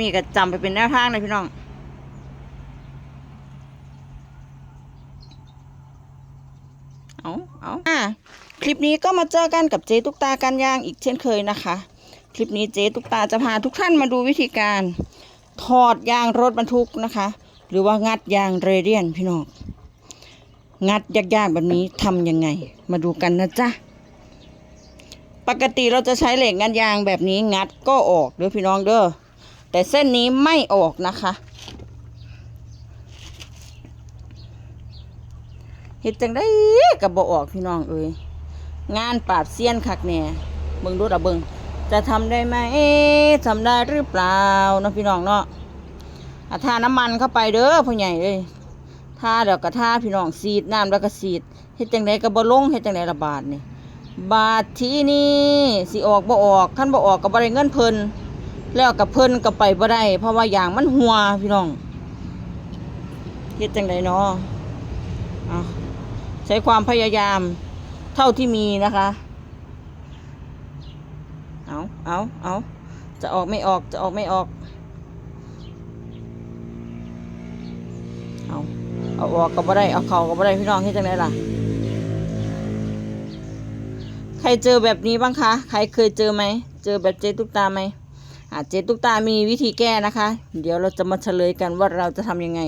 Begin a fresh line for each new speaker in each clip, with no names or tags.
นี่ก็จำไปเป็นแนวทางเลยพี่น้อง เอาเอาอะคลิปนี้ก็มาเจอกันกับเจ๊ตุ๊กตากันยางอีกเช่นเคยนะคะ คลิปนี้เจ๊ตุ๊กตาจะพาทุกท่านมาดูวิธีการถอดยางรถบรรทุกนะคะ หรือว่างัดยางเรเดียนพี่น้อง งัดยากๆแบบนี้ทำยังไง มาดูกันนะจ๊ะปกติเราจะใช้เหล็กงัดยางแบบนี้งัดก็ออกเด้อพี่น้องเด้อ แต่เส้นนี้ไม่ออกนะคะเห็ดจังได้กับบออกพี่น้องเอ้ยงานปราบเซียนคักแน่เบิงดูระเบิงจะทำได้ไหมทำได้หรือเปล่านะพี่น้องเนาะอะทาน้ำมันเข้าไปเด้อพ่อใหญ่เอ้ยทาเดี๋ยวก็ทาพี่น้องสีดน้ำแล้วก็สีดเฮ็ดจังไดก็บ่ลงเฮ็ดจังไดระบาดนี่บาดที่นี่สิออกบ่ออกคันบ่ออกก็บ่ได้เงินเพิ่น แล้วกับเพิ่นก็ไปบ่ได้เพราะว่าอย่างมันหัวพี่น้องเฮ็ดจังไดเนาะอะใช้ความพยายามเท่าที่มีนะคะ เอาเอาเอาจะออกไม่ออกจะออกไม่ออก เอาเอาออกก็บ่ได้เอาเข้าก็บ่ได้พี่น้องเฮ็ดจังไดล่ะใครเจอแบบนี้บ้างคะ ใครเคยเจอไหม เจอแบบเจ๊ตุ๊กตาไหม เจตุกตามีวิธีแก้นะคะ เดี๋ยวเราจะมาเฉลยกันว่าเราจะทำยังไง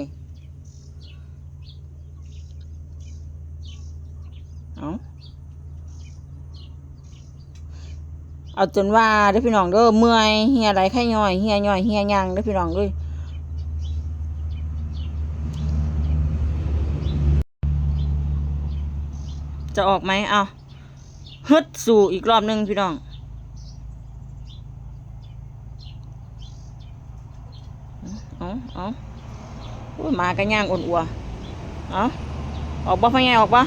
เอาเอาจนว่าเด้พี่น้องเด้อเมื่อยเฮียอะไรแค่ย่อยเฮียย่อยเฮียยังเด้พี่น้องด้วยจะออกไหมเอาฮึดสู่อีกรอบหนึงพี่น้อง เอาเอาโอ้ยหมากันย่างอ่อนอัวเอาออกบ่พ่อใหญ่ออกบ่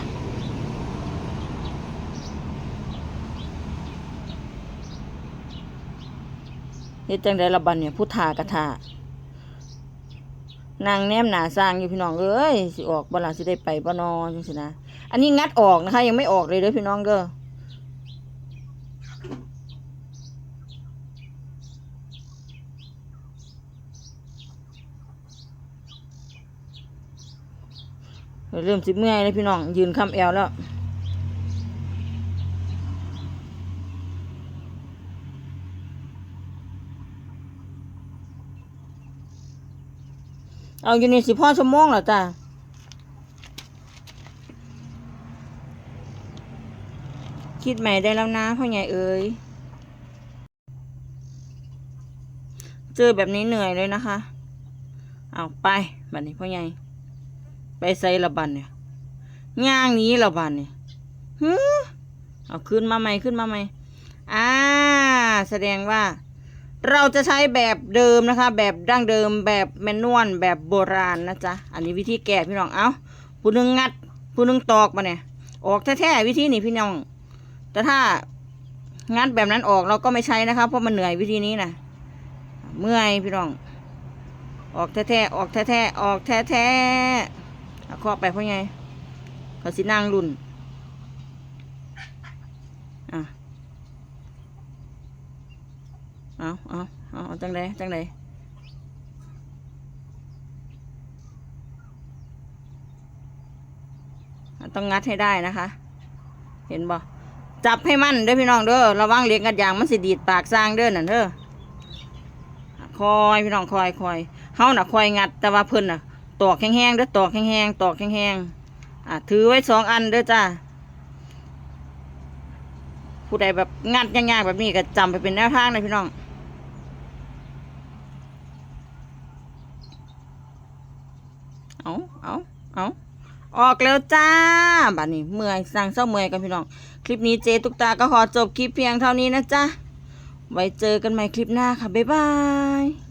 เฮ็ดจังไดละบัดเนี่ยผู้ทากระทานางแนมหนาสร้างอยู่พี่น้องเอ้ยสิออกบ่ล่ะสิได้ไปบ่นอจังซี่นะ อันนี้งัดออกนะคะ ยังไม่ออกเลยเด้อพี่น้องเด้อ เริ่มสิเมื่อยแล้วพี่น้อง ยืนคำแอวแล้วเอาอยู่ในสิพ่อชั่วโมงแล้วจ้ะคิดใหม่ได้แล้วนะพ่อใหญ่เอ๋ยเจอแบบนี้เหนื่อยเลยนะคะ เอาไปแบบนี้พ่อใหญ่ ไปใส่ละบันเนี่ยย่างนี้ละบันเนี่ยฮึเอาขึ้นมาใหม่ขึ้นมาใหม่อ่าแสดงว่า เราจะใช้แบบเดิมนะคะ แบบดั้งเดิมแบบแมนนวลแบบโบราณนะจ๊ะอันนี้วิธีแก้พี่น้องเอาผู้นึงงัดผู้นึงตอกมาเนี่ยออกแท้ๆวิธีนี้พี่น้อง แต่ถ้างัดแบบนั้นออกเราก็ไม่ใช้นะคะเพราะมันเหนื่อยวิธีนี้นะเมื่อยพี่น้อง ออกแท้ๆออกแท้ๆออกแท้ๆ เอาข้อไปเพราะไงเขาสินั่งรุ่น อะเอาเอาเอาเอาจังไดจังไดต้องงัดให้ได้นะคะ เห็นบ่จับให้มั่นเด้อพี่น้องเด้อระวังเหล็กงัดยางมันสิดีดปากสร้างเด้อนั่นเด้อคอยพี่น้องคอยคอยเฮาน่ะคอยงัดแต่ว่าเพิ่นน่ะ ตอกแห้งๆเด้อตอกแห้งๆตอกแห้งๆอะถือไว้สองอันเด้อจ้าผู้ใดแบบงัดยากๆแบบนี้ก็จำไปเป็นแนวทางเลยพี่น้องเอาเอาเอาออกแล้วจ้าบัดนี้เมื่อยสั่งเศร้าเมื่อยกันพี่น้อง คลิปนี้เจตุกตาก็ขอจบคลิปเพียงเท่านี้นะจ๊ะ ไว้เจอกันใหม่คลิปหน้าค่ะ บ๊ายบาย